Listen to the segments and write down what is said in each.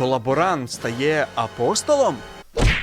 колаборант стає апостолом?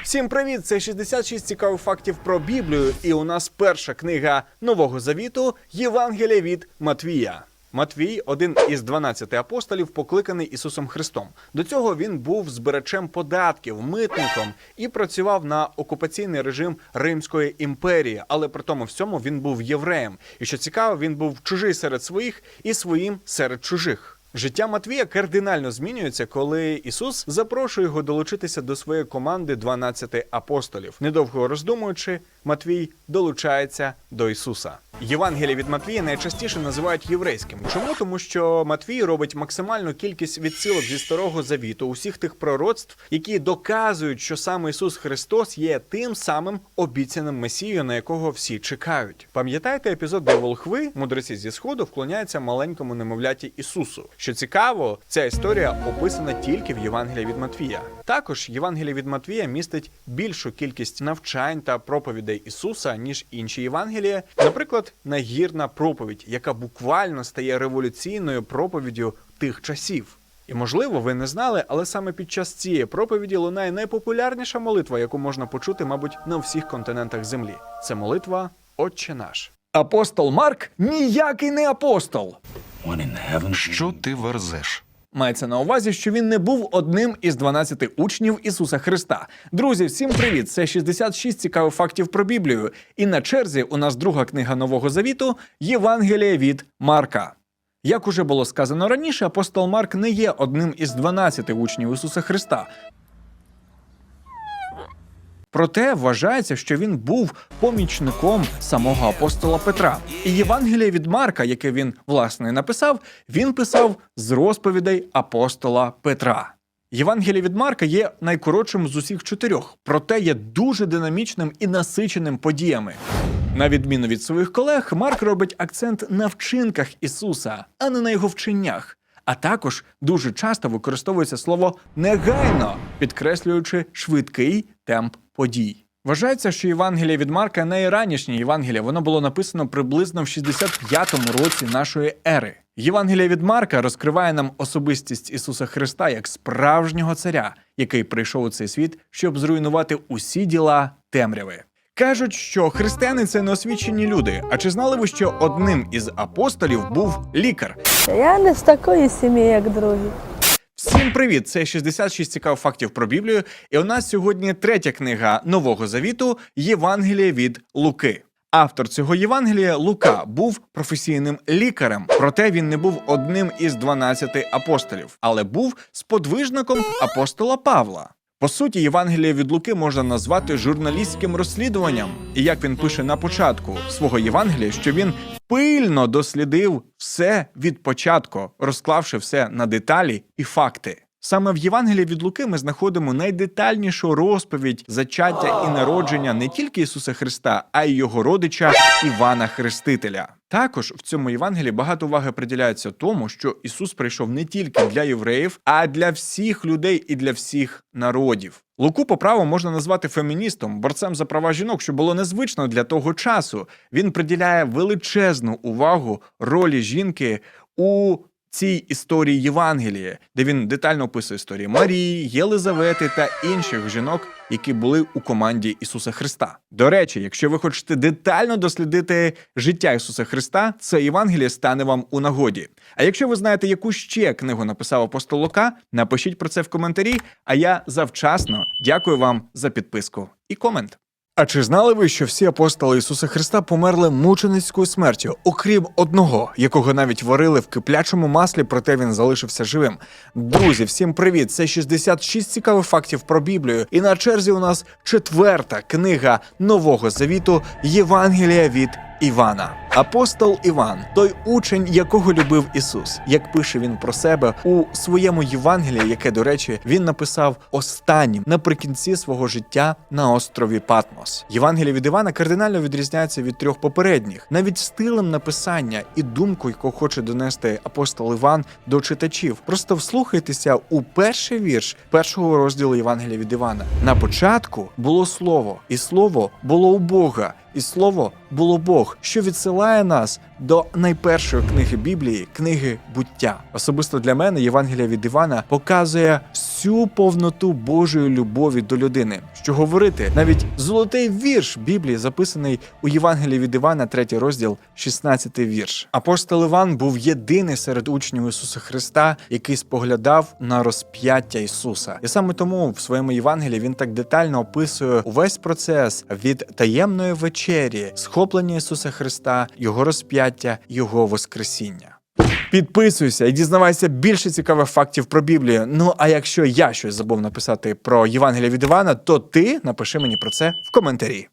Всім привіт! Це 66 цікавих фактів про Біблію. І у нас перша книга Нового Завіту Євангелія від Матвія. Матвій один із 12 апостолів, покликаний Ісусом Христом. До цього він був збирачем податків, митником і працював на окупаційний режим Римської імперії. Але при тому всьому він був євреєм. І що цікаво, він був чужий серед своїх і своїм серед чужих. Життя Матвія кардинально змінюється, коли Ісус запрошує його долучитися до своєї команди 12 апостолів. Недовго роздумуючи, Матвій долучається до Ісуса. Євангелія від Матвія найчастіше називають єврейським. Чому? Тому що Матвій робить максимальну кількість відсилок зі старого завіту, усіх тих пророцтв, які доказують, що саме Ісус Христос є тим самим обіцяним Месією, на якого всі чекають. Пам'ятаєте епізод, де волхви, мудреці зі сходу, вклоняються маленькому немовляті Ісусу? Що цікаво, ця історія описана тільки в Євангелії від Матвія. Також Євангелія від Матвія містить більшу кількість навчань та проповідей Ісуса ніж інші Євангелія. Наприклад, нагірна проповідь, яка буквально стає революційною проповіддю тих часів. І можливо, ви не знали, але саме під час цієї проповіді лунає найпопулярніша молитва, яку можна почути, мабуть, на всіх континентах землі. Це молитва Отче наш. Апостол Марк ніякий не апостол. Що ти верзеш? Мається на увазі, що він не був одним із 12 учнів Ісуса Христа. Друзі, всім привіт! Це 66 цікавих фактів про Біблію. І на черзі у нас друга книга Нового Завіту Євангелія від Марка. Як уже було сказано раніше, апостол Марк не є одним із 12 учнів Ісуса Христа. Проте вважається, що він був помічником самого апостола Петра. І Євангеліє від Марка, яке він власне написав, він писав з розповідей апостола Петра. Євангеліє від Марка є найкоротшим з усіх чотирьох, проте є дуже динамічним і насиченим подіями. На відміну від своїх колег, Марк робить акцент на вчинках Ісуса, а не на його вченнях. А також дуже часто використовується слово негайно, підкреслюючи швидкий темп подій. Вважається, що Євангеліє від Марка найранішнє Євангеліє. Воно було написано приблизно в 65-му році нашої ери. Євангеліє від Марка розкриває нам особистість Ісуса Христа як справжнього царя, який прийшов у цей світ, щоб зруйнувати усі діла темряви. Кажуть, що християни це неосвічені люди. А чи знали ви, що одним із апостолів був лікар? Я не з такої сім'ї, як другі. Всім привіт! Це 66 цікавих фактів про Біблію. І у нас сьогодні третя книга Нового Завіту Євангеліє від Луки. Автор цього Євангелія Лука був професійним лікарем, проте він не був одним із 12 апостолів, але був сподвижником апостола Павла. По суті, Євангеліє від Луки можна назвати журналістським розслідуванням. І як він пише на початку свого Євангелія, що він пильно дослідив все від початку, розклавши все на деталі і факти. Саме в Євангелії від Луки ми знаходимо найдетальнішу розповідь зачаття і народження не тільки Ісуса Христа, а й його родича Івана Хрестителя. Також в цьому Євангелії багато уваги приділяється тому, що Ісус прийшов не тільки для євреїв, а для всіх людей і для всіх народів. Луку по праву можна назвати феміністом, борцем за права жінок, що було незвично для того часу. Він приділяє величезну увагу ролі жінки у цій історії Євангелія, де він детально описує історії Марії, Єлизавети та інших жінок, які були у команді Ісуса Христа. До речі, якщо ви хочете детально дослідити життя Ісуса Христа, це Євангеліє стане вам у нагоді. А якщо ви знаєте, яку ще книгу написав апостол Лука, напишіть про це в коментарі. А я завчасно дякую вам за підписку і комент. А чи знали ви, що всі апостоли Ісуса Христа померли мученицькою смертю, окрім одного, якого навіть варили в киплячому маслі, проте він залишився живим? Друзі, всім привіт! Це 66 цікавих фактів про Біблію. І на черзі у нас четверта книга Нового Завіту Євангелія від Івана. Апостол Іван, той учень, якого любив Ісус, як пише він про себе у своєму Євангелії, яке, до речі, він написав останнім наприкінці свого життя на острові Патмос. Євангеліє від Івана кардинально відрізняється від трьох попередніх, навіть стилем написання і думкою, яку хоче донести апостол Іван до читачів. Просто вслухайтеся у перший вірш першого розділу Євангелія від Івана. На початку було слово, і слово було у Бога. І слово було Бог, що відсилає нас до найпершої книги Біблії, книги буття. Особисто для мене Євангелія від Івана показує всю повноту Божої любові до людини. Що говорити, навіть золотий вірш Біблії записаний у Євангелії від Івана, 3 розділ, 16 вірш. Апостол Іван був єдиний серед учнів Ісуса Христа, який споглядав на розп'яття Ісуса. І саме тому в своєму Євангелії він так детально описує увесь процес від таємної вечері, схоплення Ісуса Христа, Його розп'яття, Його Воскресіння. Підписуйся і дізнавайся більше цікавих фактів про Біблію. Ну а якщо я щось забув написати про Євангелія від Івана, то ти напиши мені про це в коментарі.